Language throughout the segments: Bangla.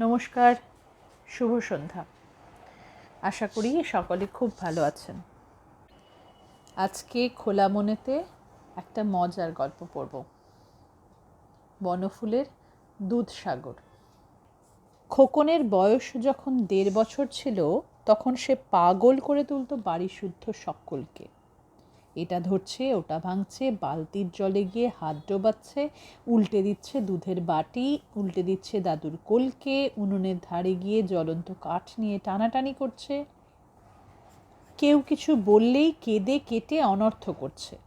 নমস্কার, শুভ সন্ধ্যা। আশা করি সকলে খুব ভালো আছেন। আজকে খোলা মনেতে একটা মজার গল্প পড়ব। বনফুলের দুধসাগর খোকনের বয়স যখন দেড় বছর ছিল, তখন সে পাগল করে তুলতো বাড়ি শুদ্ধ সকলকে। এটা ধরছে, ওটা ভাঙছে, বালতির জলে গিয়ে হাত ডোবাচ্ছে, উল্টে দিচ্ছে দুধের বাটি, উল্টে দিচ্ছে দাদুর কোলকে, উনুনের ধারে গিয়ে জ্বলন্ত কাঠ নিয়ে টানাটানি করছে। কেউ কিছু বললেই কেঁদে কেটে অনর্থ করছে।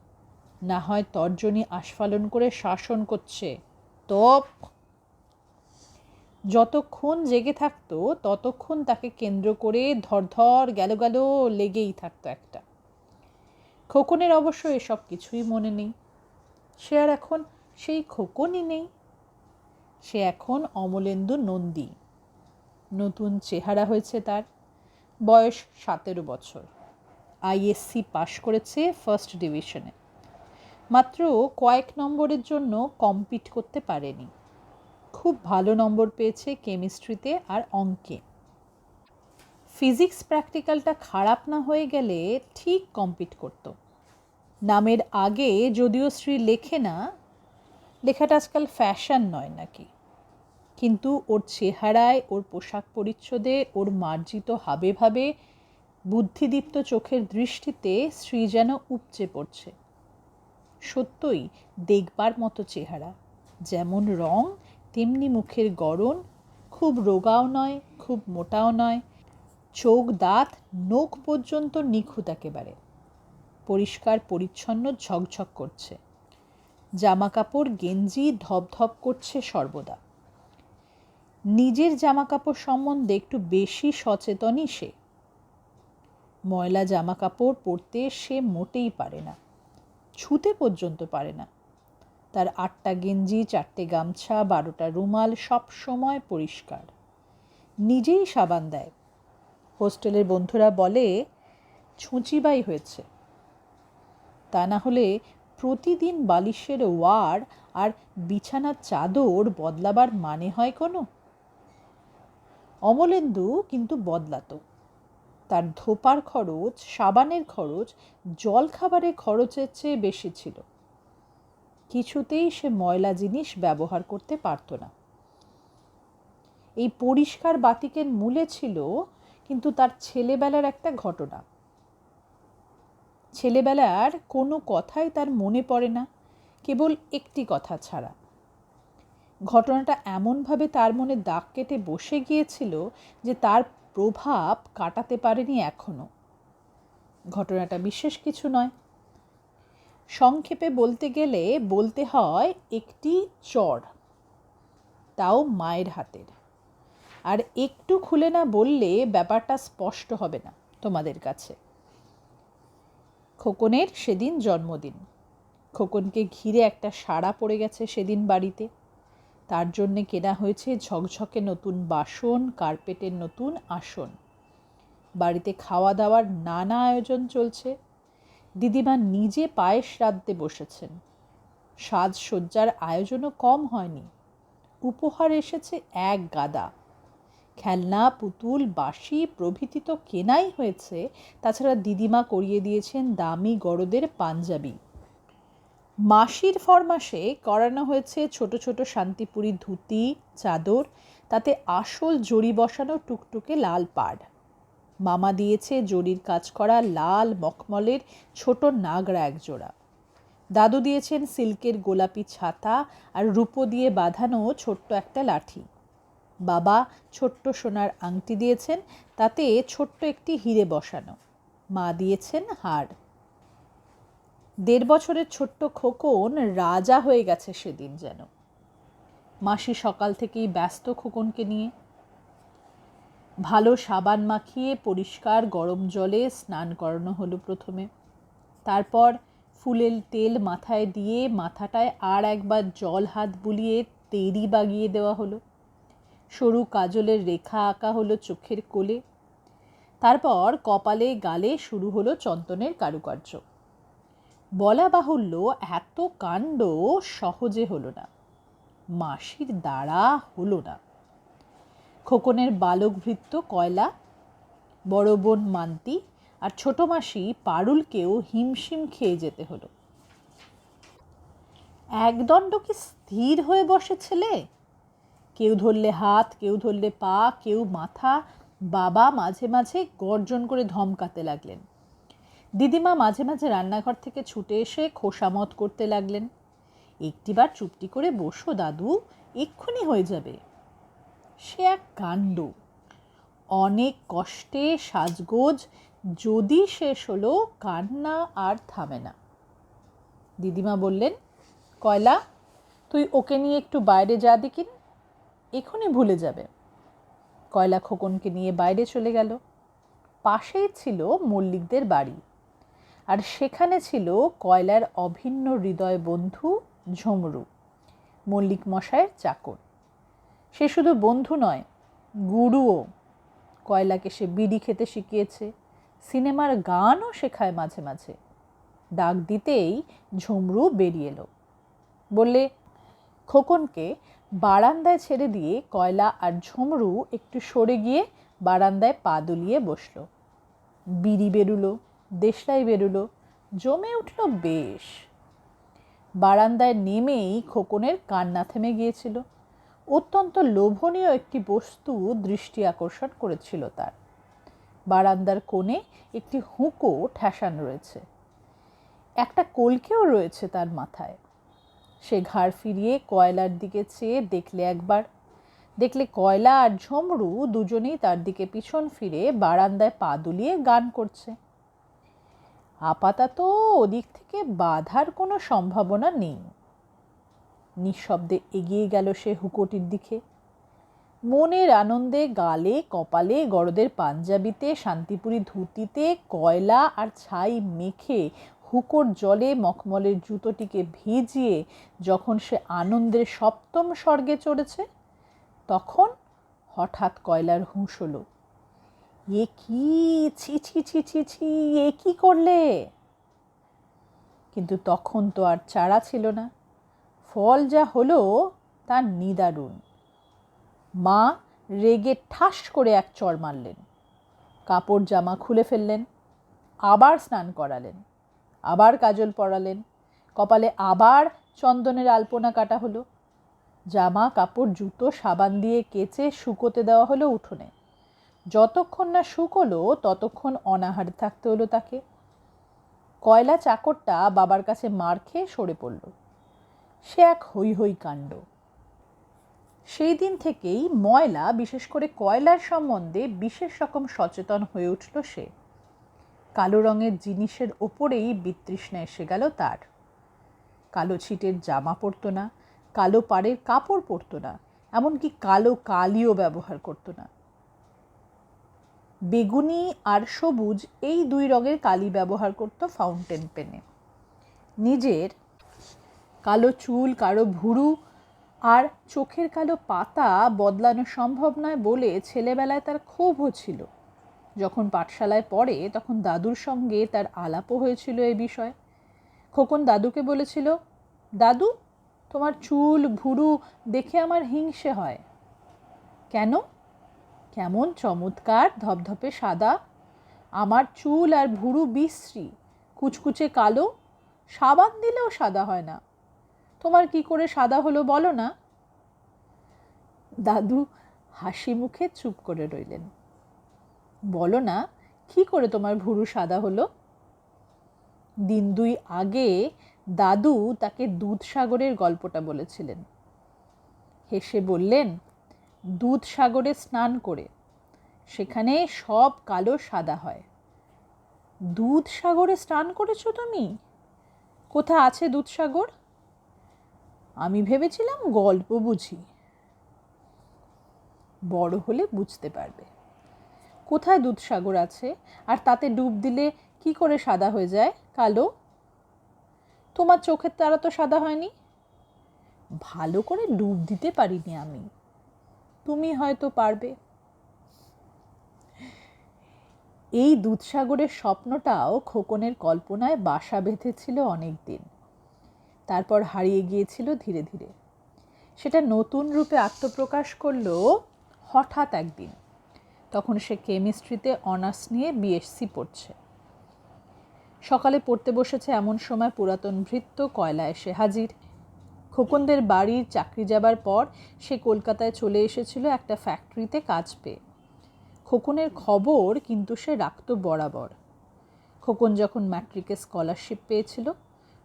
না হয় তর্জনী আস্ফালন করে শাসন করছে। তপ। যতক্ষণ জেগে থাকতো, ততক্ষণ তাকে কেন্দ্র করে ধর গেল গেল লেগেই থাকতো একটা। খোকনের অবশ্য এসব কিছুই মনে নেই। সে আর এখন সেই খোকনই নেই। সে এখন অমলেন্দু নন্দী। নতুন চেহারা হয়েছে তার। বয়স সতেরো বছর। আইএসসি পাশ করেছে ফার্স্ট ডিভিশনে। মাত্র কয়েক নম্বরের জন্য কম্পিট করতে পারেনি। খুব ভালো নম্বর পেয়েছে কেমিস্ট্রিতে আর অঙ্কে। ফিজিক্স প্র্যাকটিক্যালটা খারাপ না হয়ে গেলে ঠিক কম্পিট করত। নামের আগে যদিও শ্রী লেখে না, লেখাটা আজকাল ফ্যাশন নয় নাকি? কিন্তু ওর চেহারায়, ওর পোশাক পরিচ্ছদে, ওর মার্জিত হাবে ভাবে বুদ্ধিদীপ্ত চোখের দৃষ্টিতে শ্রী যেন উপচে পড়ছে। সত্যই দেখবার মতো চেহারা। যেমন রং, তেমনি মুখের গড়ন, খুব রোগাও নয়, খুব মোটাও নয় চোখ দাঁত নোখ পর্যন্ত নিখুঁত একেবারে। পরিষ্কার, পরিচ্ছন্ন ঝকঝক করছে। জামা কাপড় গেঞ্জি ধপধপ করছে সর্বদা। নিজের জামা কাপড় সম্বন্ধে একটু বেশি সচেতনই সে। ময়লা জামা কাপড় পরতে সে মোটেই পারে না। ছুতে পর্যন্ত পারে না। তার আটটা গেঞ্জি, চারটে গামছা, বারোটা রুমাল সব সময় পরিষ্কার। নিজেই সাবান দেয়। হোস্টেলের বন্ধুরা বলে, ছুঁচিবাই হয়েছে। তা না হলে প্রতিদিন বালিশের ওয়ার আর বিছানার চাদর বদলাবার মানে হয় কোনো? অমলেন্দু কিন্তু বদলাতো। তার ধোপার খরচ, সাবানের খরচ জল খাবারের খরচের চেয়ে বেশি ছিল। কিছুতেই সে ময়লা জিনিস ব্যবহার করতে পারত না। এই পরিষ্কার বাতিকের মূলে ছিল কিন্তু তার ছেলেবেলার একটা ঘটনা। ছেলেবেলার কোনো কথাই তার মনে পড়ে না, কেবল একটি কথা ছাড়া। ঘটনাটা এমনভাবে তার মনে দাগ কেটে বসে গিয়েছিল যে তার প্রভাব কাটাতে পারেনি এখনও ঘটনাটা বিশেষ কিছু নয়। সংক্ষেপে বলতে গেলে বলতে হয়, একটি চর, তাও মায়ের হাতের। আর একটু খুলে না বললে ব্যাপারটা স্পষ্ট হবে না তোমাদের কাছে। খোকনের সেদিন জন্মদিন। খোকনকে ঘিরে একটা সাড়া পড়ে গেছে সেদিন বাড়িতে। তার জন্যে কেনা হয়েছে ঝকঝকে নতুন বাসন, কার্পেটের নতুন আসন। বাড়িতে খাওয়া দাওয়ার নানা আয়োজন চলছে। দিদিমা নিজে পায়েস রাঁধতে বসেছেন। সাজসজ্জার আয়োজনও কম হয়নি। উপহার এসেছে এক গাদা। খেলনা, পুতুল, বাঁশি প্রভৃতি তো কেনাই হয়েছে। তাছাড়া দিদিমা করিয়ে দিয়েছেন দামি গরদের পাঞ্জাবি। মাসির ফরমাসে করানো হয়েছে ছোট ছোট শান্তিপুরি ধুতি, চাদর, তাতে আসল জড়ি বসানো টুকটুকে লাল পাড়। মামা দিয়েছে জরির কাজ করা লাল মখমলের ছোট নাগরা একজোড়া। দাদু দিয়েছেন সিল্কের গোলাপি ছাতা আর রূপো দিয়ে বাঁধানো ছোট্ট একটা লাঠি। বাবা ছোট্ট সোনার আংটি দিয়েছেন, তাতে ছোট্ট একটি হিরে বসানো। মা দিয়েছেন হাড় দেড় বছরের ছোট্ট খোকন রাজা হয়ে গেছে সেদিন যেন। মাসি সকাল থেকেই ব্যস্ত খোকনকে নিয়ে। ভালো সাবান মাখিয়ে পরিষ্কার গরম জলে স্নান করানো হলো প্রথমে। তারপর ফুলের তেল মাথায় দিয়ে মাথাটায় আর একবার জল হাত বুলিয়ে তেরি বাগিয়ে দেওয়া হলো। সরু কাজলের রেখা আঁকা হলো চোখের কোলে। তারপর কপালে গালে শুরু হলো চন্দনের কারুকার্য। বলা বাহুল্য, এত কাণ্ড সহজে হলো না। মাসির দ্বারা হলো না। খোকনের বালক কয়লা, বড় বোন মান্তি আর ছোট মাসি পারুলকেও হিমশিম খেয়ে যেতে হলো। একদণ্ড কি স্থির হয়ে বসে ছেলে? কেউ ধরলে হাত, কেউ ধরলে পা, কেউ মাথা, বাবা মাঝে মাঝে গর্জন করে ধমকাতে লাগলেন। দিদিমা মাঝে মাঝে রান্নাঘর থেকে ছুটে এসে খোসামত করতে লাগলেন। একটিবার চুপটি করে বসো দাদু, এক্ষুনি হয়ে যাবে। সে এক কাণ্ড। অনেক কষ্টে সাজগোজ, যদি শেষ হলো কান্না আর থামে না। দিদিমা বললেন, কয়লা, তুই ওকে নিয়ে একটু বাইরে যা দেখিন। এখনই ভুলে যাবে। কয়লা খোকনকে নিয়ে বাইরে চলে গেল। পাশেই ছিল মল্লিকদের বাড়ি। আর সেখানে ছিল কয়লার অভিন্ন হৃদয় বন্ধু ঝমরু, মল্লিক মশায়ের চাকর। সে শুধু বন্ধু নয়, গুরুও। কয়লাকে সে বিড়ি খেতে শিখিয়েছে, সিনেমার গানও শেখায় মাঝে মাঝে। ডাক দিতেই ঝুমরু বেরিয়ে এলো। বললে, খোকনকে বারান্দায় ছেড়ে দিয়ে কয়লা আর ঝুমরু একটু সরে গিয়ে বারান্দায় পা দুলিয়ে বসল। বিড়ি বেরুলো, দেশলাই বেরুলো, জমে উঠল বেশ। বারান্দায় নেমেই খোকনের কান্না থেমে গিয়েছিল। অত্যন্ত লোভনীয় একটি বস্তু দৃষ্টি আকর্ষণ করেছিল তার। বারান্দার কোণে একটি হুঁকো ঠেসান রয়েছে। একটা কলকেও রয়েছে তার মাথায়। সে ঘাড় ফিরিয়ে কয়লার দিকে চেয়ে দেখলে একবার। দেখলে কয়লা আর ঝমরু দুজনেই তার দিকে পিছন ফিরে বারান্দায় পা দুলিয়ে গান করছে। আপাতত ওদিক থেকে বাধার কোনো সম্ভাবনা নেই। নিঃশব্দে এগিয়ে গেল সে হুকোটির দিকে। মনের আনন্দে গালে কপালে গরদের পাঞ্জাবিতে, শান্তিপুরি ধুতিতে, কয়লা আর ছাই মেখে হুকোর জলে মখমলের জুতোটিকে ভিজিয়ে যখন সে আনন্দের সপ্তম স্বর্গে চড়েছে, তখন হঠাৎ কয়লার হুঁশ হলো, এ কি? ছি ছি ছি ছি ছি, এ কি করলে? কিন্তু তখন তো আর চারা ছিল না। ফল যা হলো তার নিদারুণ। মা রেগে ঠাস করে এক চর মারলেন। কাপড় জামা খুলে ফেললেন, আবার স্নান করালেন। আবার কাজল পরালেন। কপালে আবার চন্দনের আলপনা কাটা হলো। জামা, কাপড়, জুতো, সাবান দিয়ে কেচে শুকোতে দেওয়া হলো উঠোনে। যতক্ষণ না শুকোলো, ততক্ষণ অনাহার থাকতে হলো তাকে। কয়লা চাকরটা বাবার কাছে মার খেয়ে সরে পড়ল। সে এক হৈ হৈ কাণ্ড। সেই দিন থেকেই ময়লা, বিশেষ করে কয়লার সম্বন্ধে বিশেষ রকম সচেতন হয়ে উঠল সে। কালো রঙের জিনিসের ওপরেই বিতৃষ্ণা এসে গেল তার। কালো ছিটের জামা পরতো না, কালো পাড়ের কাপড় পরতো না, এমনকি কালো কালিও ব্যবহার করতো না। বেগুনি আর সবুজ এই দুই রঙের কালি ব্যবহার করতো ফাউন্টেন পেনে। নিজের কালো চুল, কালো ভুরু আর চোখের কালো পাতা বদলানো সম্ভব নয় বলে ছেলেবেলায় তার ক্ষোভও ছিল। যখন পাঠশালায় পড়ে, তখন দাদুর সঙ্গে তার আলাপও হয়েছিল এ বিষয়ে। খোকন দাদুকে বলেছিল, দাদু, তোমার চুল, ভুরু দেখে আমার হিংসে হয়। কেন? কেমন চমৎকার, ধপধপে সাদা। আমার চুল আর ভুরু বিশ্রী, কুচকুচে কালো। সাবান দিলেও সাদা হয় না। তোমার কি করে সাদা হলো বলো না? দাদু হাসি মুখে চুপ করে রইলেন। বলো না, কি করে তোমার ভুরু সাদা হলো? দিন দুই আগে দাদু তাকে দুধসাগরের গল্পটা বলেছিলেন। হেসে বললেন, দুধসাগরে স্নান করে, সেখানে সব কালো সাদা হয়। দুধসাগরে স্নান করেছ তুমি? কোথা আছে দুধসাগর? আমি ভেবেছিলাম গল্প বুঝি। বড় হলে বুঝতে পারবে। কোথায় দুধসাগর আছে? আর তাতে ডুব দিলে কি করে সাদা হয়ে যায়? কালো? তোমার চোখের তারা তো সাদা হয়নি? ভালো করে ডুব দিতে পারিনি আমি। তুমি হয়তো পারবে। এই দুধসাগরের স্বপ্নটাও খোকনের কল্পনায় বাসা বেঁধেছিল অনেক দিন তারপর হারিয়ে গিয়েছিল ধীরে ধীরে। সেটা নতুন রূপে আত্মপ্রকাশ করল হঠাৎ একদিন। তখন সে কেমিস্ট্রিতে অনার্স নিয়ে বিএসসি পড়ছে। সকালে পড়তে বসেছে এমন সময় পুরাতন ভৃত্য কয়লা এসে হাজির। খোকনদের বাড়ির চাকরি যাবার পর সে কলকাতায় চলে এসেছিল একটা ফ্যাক্টরিতে কাজ পেয়ে। খোকনের খবর কিন্তু সে রাখত বরাবর। খোকন যখন ম্যাট্রিকে স্কলারশিপ পেয়েছিল,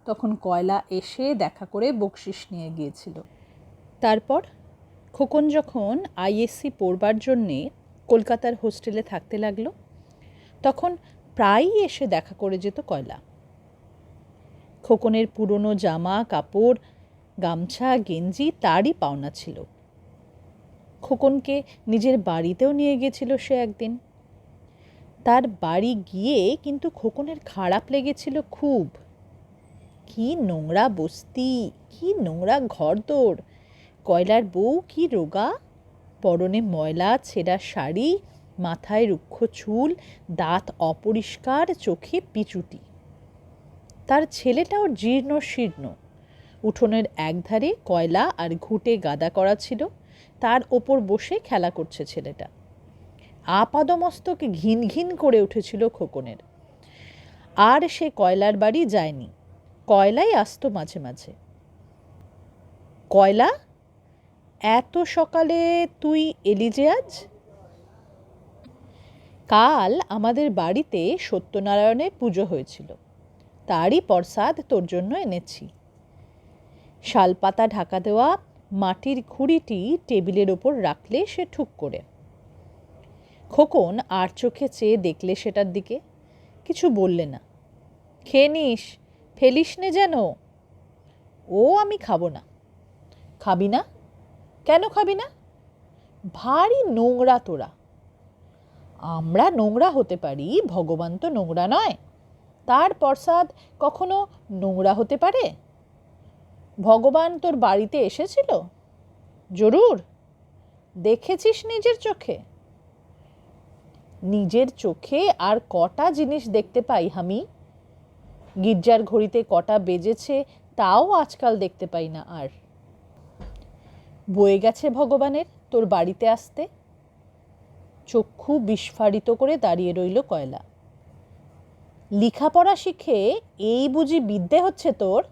তখন কয়লা এসে দেখা করে বকশিস নিয়ে গিয়েছিল। তারপর খোকন যখন আইএসসি পড়বার জন্যে কলকাতার হোস্টেলে থাকতে লাগল। তখন প্রায়ই এসে দেখা করে যেত কয়লা। খোকনের পুরনো জামা, কাপড়, গামছা, গেঞ্জি তারই পাওনা ছিল। খোকনকে নিজের বাড়িতেও নিয়ে গেছিল সে একদিন। তার বাড়ি গিয়ে কিন্তু খোকনের খারাপ লেগেছিল খুব। কি নোংরা বস্তি, কি নোংরা ঘরদোর, কয়লার বউ কি রোগা? পরনে ময়লা, ছেঁড়া শাড়ি, মাথায় রুক্ষ চুল, দাঁত অপরিষ্কার, চোখে পিচুটি। তার ছেলেটাও জীর্ণ শীর্ণ। উঠোনের একধারে কয়লা আর ঘুটে গাদা করা ছিল। তার ওপর বসে খেলা করছে ছেলেটা। আপাদমস্তক ঘিন ঘিন করে উঠেছিল খোকনের। আর সে কয়লার বাড়ি যায়নি। কয়লাই আসতো মাঝে মাঝে। কয়লা এত সকালে তুই এলি যে আজ? কাল আমাদের বাড়িতে সত্যনারায়ণের পুজো হয়েছিল। তারই প্রসাদ তোর জন্য এনেছি। শালপাতা ঢাকা দেওয়া মাটির খুঁড়িটি টেবিলের ওপর রাখলে সে ঠুক করে। খোকন আর চোখে চেয়ে দেখলে সেটার দিকে। কিছু বললে না। খেয়ে নিস, ফেলিস নে যেন। ও আমি খাব না। খাবি না? কেন খাবি না? ভারী নোংরা তোরা। আমরা নোংরা হতে পারি, ভগবান তো নোংরা নয়। তার প্রসাদ কখনো নোংরা হতে পারে? ভগবান তোর বাড়িতে এসেছিল? জরুর। দেখেছিস নিজের চোখে? নিজের চোখে আর কটা জিনিস দেখতে পাই আমি? গির্জার ঘড়িতে কটা বেজেছে, তাও আজকাল দেখতে পাই না আর। বয়ে গেছে ভগবানের তোর বাড়িতে আসতে। চক্ষু বিস্ফারিত করে দাঁড়িয়ে রইল কয়লা। লেখাপড়া শিখে এই বুঝি বিদ্যে হচ্ছে তোর?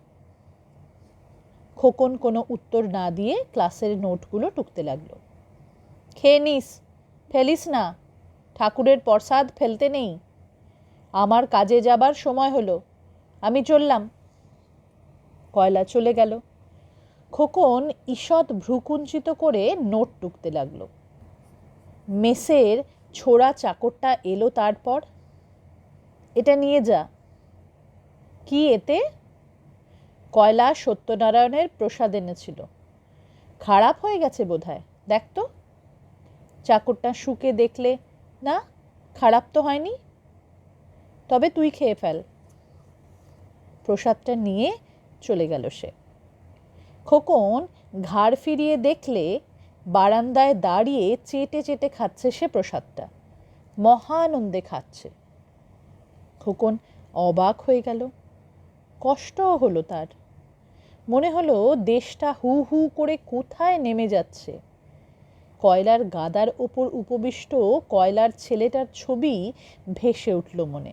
খোকন কোনো উত্তর না দিয়ে ক্লাসের নোটগুলো টুকতে লাগল। খেয়ে নিস, ফেলিস না, ঠাকুরের প্রসাদ ফেলতে নেই। আমার কাজে যাবার সময় হলো, আমি চললাম। কয়লা চলে গেল। খোকন ঈষৎ ভ্রুকুঞ্চিত করে নোট টুকতে লাগল। মেসের ছোড়া চাকরটা এলো তারপর? এটা নিয়ে যা। কি এতে? কয়লা সত্যনারায়ণের প্রসাদ এনেছিল। খারাপ হয়ে গেছে বোধহয়। দেখ তো। চাকরটা শুকে দেখলে, না, খারাপ তো হয়নি। তবে তুই খেয়ে ফেল। প্রসাদটা নিয়ে চলে গেল সে। খোকন ঘাড় ফিরিয়ে দেখলে বারান্দায় দাঁড়িয়ে চেটে চেটে খাচ্ছে সে প্রসাদটা। মহানন্দে খাচ্ছে। খোকন অবাক হয়ে গেল। কষ্টও হলো তার। মনে হলো দেশটা হু হু করে কোথায় নেমে যাচ্ছে। কয়লার গাদার ওপর উপবিষ্ট কয়লার ছেলেটার ছবি ভেসে উঠল মনে।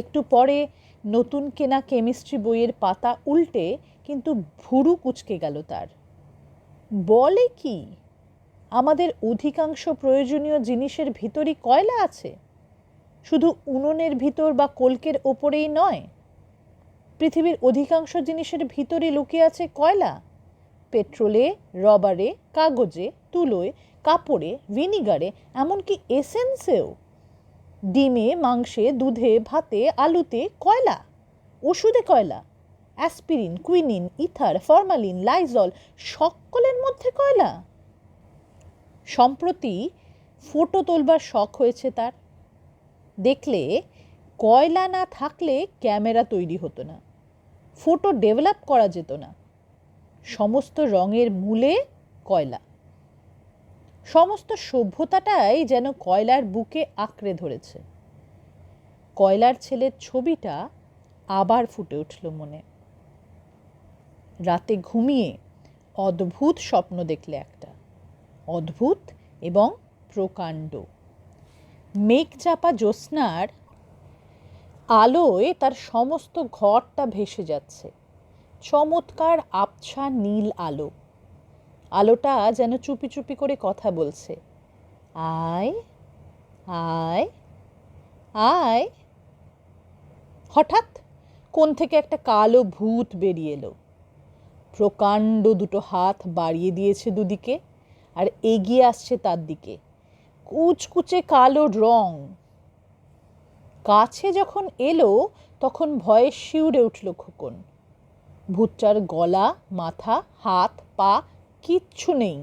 একটু পরে নতুন কেনা কেমিস্ট্রি বইয়ের পাতা উল্টে কিন্তু ভুরু কুচকে গেল তার। বলে কি? আমাদের অধিকাংশ প্রয়োজনীয় জিনিসের ভিতরই কয়লা আছে? শুধু উনুনের ভিতর বা কলকের ওপরেই নয়। পৃথিবীর অধিকাংশ জিনিসের ভিতরে লুকিয়ে আছে কয়লা। পেট্রোলে, রবারে, কাগজে, তুলোয়, কাপড়ে, ভিনিগারে, এমনকি এসেন্সেও। ডিমে, মাংসে, দুধে, ভাতে, আলুতে কয়লা? ওষুধে কয়লা? Aspirin, quinine, ether, formalin, Lysol সকলের মধ্যে কয়লা? সম্প্রতি ফটো তোলবার শখ হয়েছে তার। দেখলে কয়লা না থাকলে ক্যামেরা তৈরি হতো না। ফটো ডেভেলপ করা যেত না। সমস্ত রঙের মূলে কয়লা। সমস্ত সভ্যতাটাই যেন কয়লার বুকে আঁকড়ে ধরেছে। কয়লার ছেলের ছবিটা আবার ফুটে উঠল মনে। রাতে ঘুমিয়ে অদ্ভুত স্বপ্ন দেখলে একটা। অদ্ভুত এবং প্রকাণ্ড। মেঘ চাপা জ্যোৎস্নার আলোয় তার সমস্ত ঘরটা ভেসে যাচ্ছে। চমৎকার আবছা নীল আলো। আলোটা যেন চুপি চুপি করে কথা বলছে। আয় আয় আয়। হঠাৎ কোন থেকে একটা কালো ভূত বেরিয়ে এলো। প্রকাণ্ড দুটো হাত বাড়িয়ে দিয়েছে দুদিকে আর এগিয়ে আসছে তার দিকে। কুচকুচে কালো রং। কাছে যখন এলো, তখন ভয়ে শিউরে উঠল খোকন। ভূতটার গলা, মাথা, হাত, পা কিচ্ছু নেই।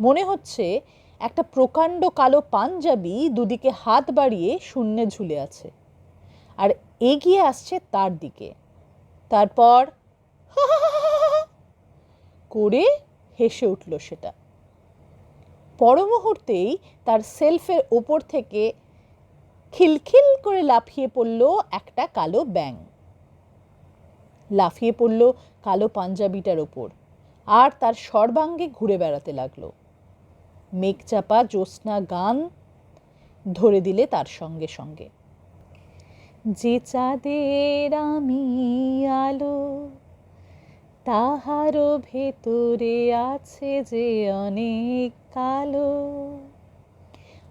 মনে হচ্ছে একটা প্রকাণ্ড কালো পাঞ্জাবি দুদিকে হাত বাড়িয়ে শূন্যে ঝুলে আছে। আর এগিয়ে আসছে তার দিকে। তারপর করে হেসে উঠল সেটা। পর মুহূর্তেই তার সেলফের ওপর থেকে খিলখিল করে লাফিয়ে পড়ল একটা কালো ব্যাং লাফিয়ে পড়ল কালো পাঞ্জাবিটার ওপর। আর তার সর্বাঙ্গে ঘুরে বেড়াতে লাগল। মেঘচাপা জ্যোৎস্না গান ধরে দিলে তার সঙ্গে সঙ্গে। যে চাঁদের আমি আলো, তাহারও ভেতরে আছে যে অনেক কালো।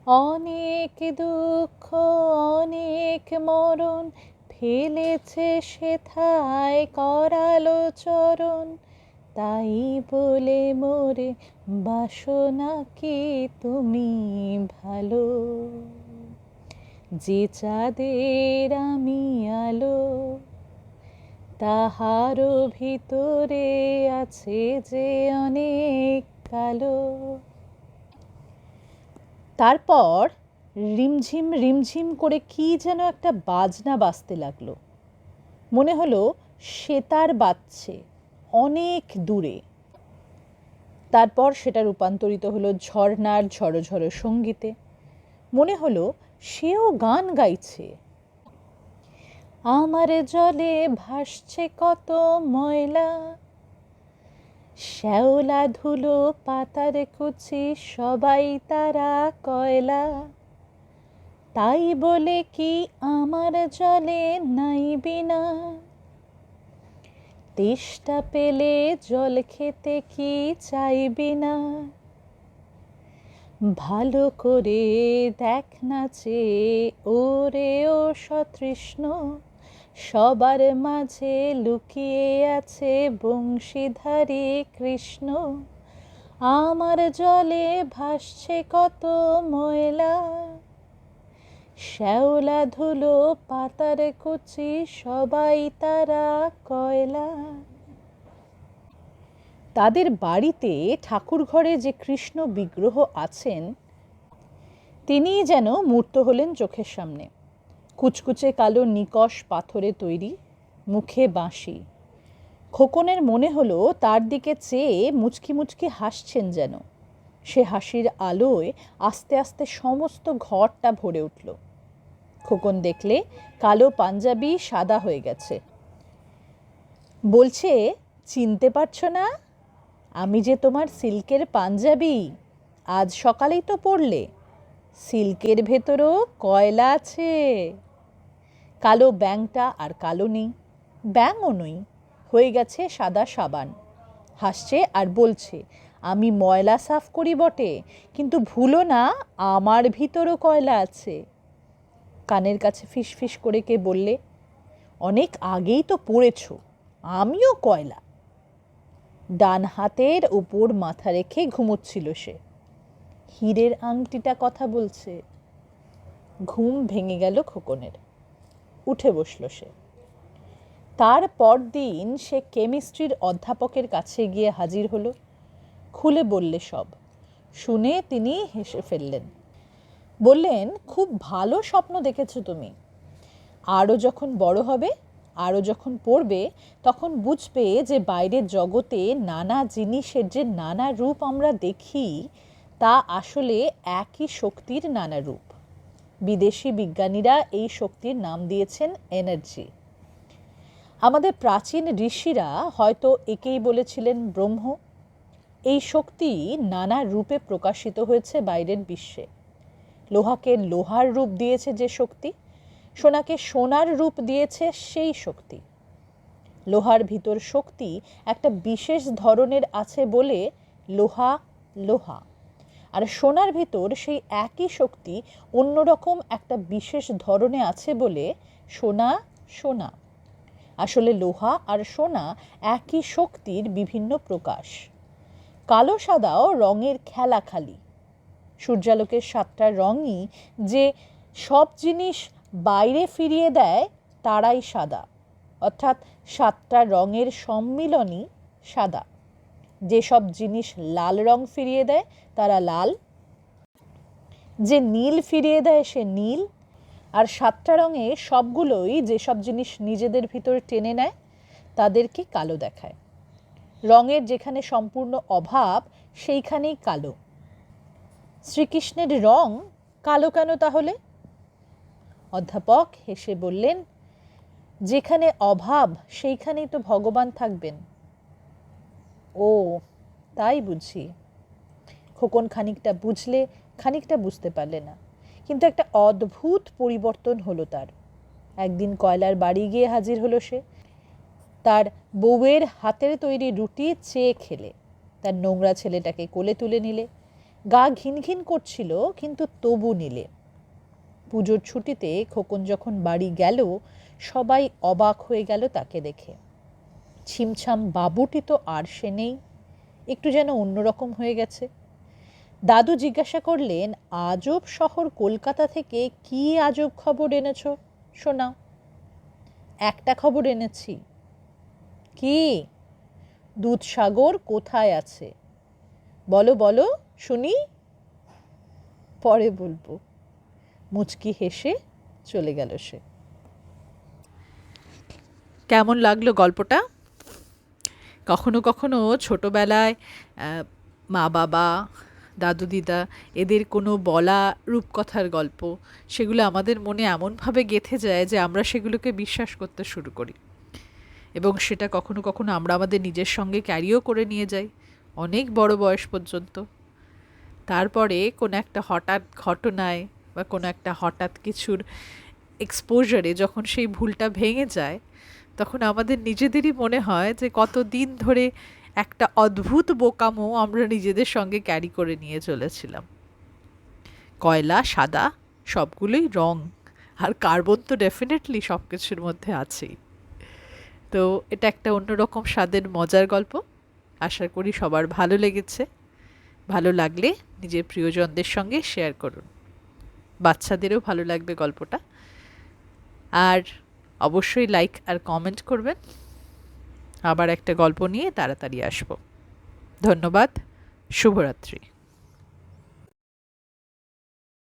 অনেক দুঃখ, অনেক মরণ, ফেলেছে সেথায় করালো চরণ তাই বলে মোরে, বাসনা কি তুমি ভালো? যে চাঁদের আমি আলো তাহারও ভিতরে আছে যে অনেক কালো। তারপর রিমঝিম রিমঝিম করে কি যেন একটা বাজনা বাজতে লাগল। মনে হলো সে তার বাজছে। অনেক দূরে। তারপর সেটা রূপান্তরিত হলো ঝর্নার ঝড়ো ঝড়ো সঙ্গীতে। মনে হলো সেও গান গাইছে। আমার জলে ভাসছে কত ময়লা। শ্যাওলা ধুলো পাতার কুচি সবাই তারা কয়লা। তাই বলে কি আমার জলে নাই বিনা তেষ্টা পেলে জল খেতে কি চাইবি না? ভালো করে দেখ না চে ওরে ও সতৃষ্ণ, সবার মাঝে লুকিয়ে আছে বংশীধারী কৃষ্ণ। আমার জলে ভাসছে কত ময়লা শ্যাওলা ধুলো, পাতার কুচি, সবাই তারা কয়লা। তাদের বাড়িতে ঠাকুর ঘরে যে কৃষ্ণ বিগ্রহ আছেন, তিনি যেন মূর্ত হলেন চোখের সামনে। কুচকুচে কালো নিকশ পাথরে তৈরি, মুখে বাঁশি। খোকনের মনে হলো তার দিকে চেয়ে মুচকি মুচকি হাসছেন যেন। সে হাসির আলোয় আস্তে আস্তে সমস্ত ঘরটা ভরে উঠল। খোকন দেখলে কালো পাঞ্জাবি সাদা হয়ে গেছে। বলছে, চিনতে পারছ না? আমি যে তোমার সিল্কের পাঞ্জাবি, আজ সকালেই তো পড়লে সিল্কের ভেতরও কয়লা আছে। কালো ব্যাংটা আর কালো নেই ব্যাংও নই, হয়ে গেছে সাদা সাবান। হাসছে আর বলছে, আমি ময়লা সাফ করি বটে, কিন্তু ভুলো না, আমার ভিতরও কয়লা আছে। কানের কাছে ফিস ফিস করে কে বললে, অনেক আগেই তো পড়েছ, আমিও কয়লা। ডান হাতের উপর মাথা রেখে ঘুমোচ্ছিল সে। হীরের আংটিটা কথা বলছে। ঘুম ভেঙে গেল খোকনের। উঠে বসল সে। তার পরদিন সে কেমিস্ট্রির অধ্যাপকের কাছে গিয়ে হাজির হলো। খুলে বললে সব। শুনে তিনি হেসে ফেললেন। বললেন, খুব ভালো স্বপ্ন দেখেছ তুমি। আরও যখন বড় হবে, আরও যখন পড়বে, তখন বুঝবে যে বাইরের জগতে নানা জিনিসের যে নানা রূপ আমরা দেখি, তা আসলে একই শক্তির নানা রূপ। বিদেশি বিজ্ঞানীরা এই শক্তির নাম দিয়েছেন এনার্জি। আমাদের প্রাচীন ঋষিরা হয়তো একেই বলেছিলেন ব্রহ্ম। এই শক্তি নানা রূপে প্রকাশিত হয়েছে বাইরের বিশ্বে। লোহাকে লোহার রূপ দিয়েছে যে শক্তি, সোনাকে সোনার রূপ দিয়েছে সেই শক্তি। লোহার ভিতর শক্তি একটা বিশেষ ধরনের আছে বলে লোহা লোহা। আর সোনার ভিতর সেই একই শক্তি অন্যরকম একটা বিশেষ ধরনে আছে বলে সোনা সোনা। আসলে লোহা আর সোনা একই শক্তির বিভিন্ন প্রকাশ। কালো সাদাও রঙের খেলা খালি। সূর্যালোকের সাতটা রঙই যে সব জিনিস বাইরে ফিরিয়ে দেয়, তারাই সাদা। অর্থাৎ সাতটা রঙের সম্মিলনই সাদা। যেসব জিনিস লাল রং ফিরিয়ে দেয়, তারা লাল। যে নীল ফিরিয়ে দেয়, সে নীল। আর সাতটা রঙে সবগুলোই যেসব জিনিস নিজেদের ভিতর টেনে নেয়, তাদেরকে কালো দেখায়। রঙের যেখানে সম্পূর্ণ অভাব, সেইখানেই কালো। শ্রীকৃষ্ণের রং কালো কেন তাহলে? অধ্যাপক হেসে বললেন, যেখানে অভাব, সেইখানেই তো ভগবান থাকবেন। ও, তাই বুঝি। খোকন খানিকটা বুঝলে, খানিকটা বুঝতে পারলে না। কিন্তু একটা অদ্ভুত পরিবর্তন হলো তার। একদিন কয়লার বাড়ি গিয়ে হাজির হলো সে। তার বউয়ের হাতের তৈরি রুটি চেয়ে খেলে। তার নোংরা ছেলেটাকে কোলে তুলে নিলে। গা ঘিন ঘিন করছিল, কিন্তু তবু নিলে। পুজোর ছুটিতে খোকন যখন বাড়ি গেল, সবাই অবাক হয়ে গেল তাকে দেখে। ছিমছাম বাবুটি তো আর সে নেই, একটু যেন অন্যরকম হয়ে গেছে। দাদু জিজ্ঞাসা করলেন, আজব শহর কলকাতা থেকে কি আজব খবর এনেছ? শোনাও একটা খবর এনেছি। কি? দুধসাগর কোথায় আছে? বলো বলো। শুনি, পরে বলব। মুচকি হেসে চলে গেল সে। কেমন লাগল গল্পটা? কখনো কখনো ছোটোবেলায় মা বাবা, দাদু দিদা, এদের কোনো বলা রূপকথার গল্প, সেগুলো আমাদের মনে এমনভাবে গেঁথে যায় যে আমরা সেগুলোকে বিশ্বাস করতে শুরু করি। এবং সেটা কখনো কখনো আমরা আমাদের নিজের সঙ্গে ক্যারিও করে নিয়ে যাই, অনেক বড় বয়স পর্যন্ত। তারপরে কোনো একটা হঠাৎ ঘটনায় বা কোনো একটা হঠাৎ কিছুর এক্সপোজারে যখন সেই ভুলটা ভেঙে যায়, তখন আমাদের নিজেদেরই মনে হয় যে কত দিন ধরে একটা অদ্ভুত বোকামো আমরা নিজেদের সঙ্গে ক্যারি করে নিয়ে চলেছিলাম। কয়লা, সাদা, সবগুলোই রং, আর কার্বন তো ডেফিনেটলি সব কিছুর মধ্যে আছেই। তো এটা একটা অন্যরকম স্বাদের, মজার গল্প। আশা করি সবার ভালো লেগেছে। ভালো লাগলে নিজের প্রিয়জনদের সঙ্গে শেয়ার করুন। বাচ্চাদেরও ভালো লাগবে গল্পটা। আর অবশ্যই লাইক আর কমেন্ট করবেন। আবার একটা গল্প নিয়ে তাড়াতাড়ি আসব। ধন্যবাদ। শুভরাত্রি।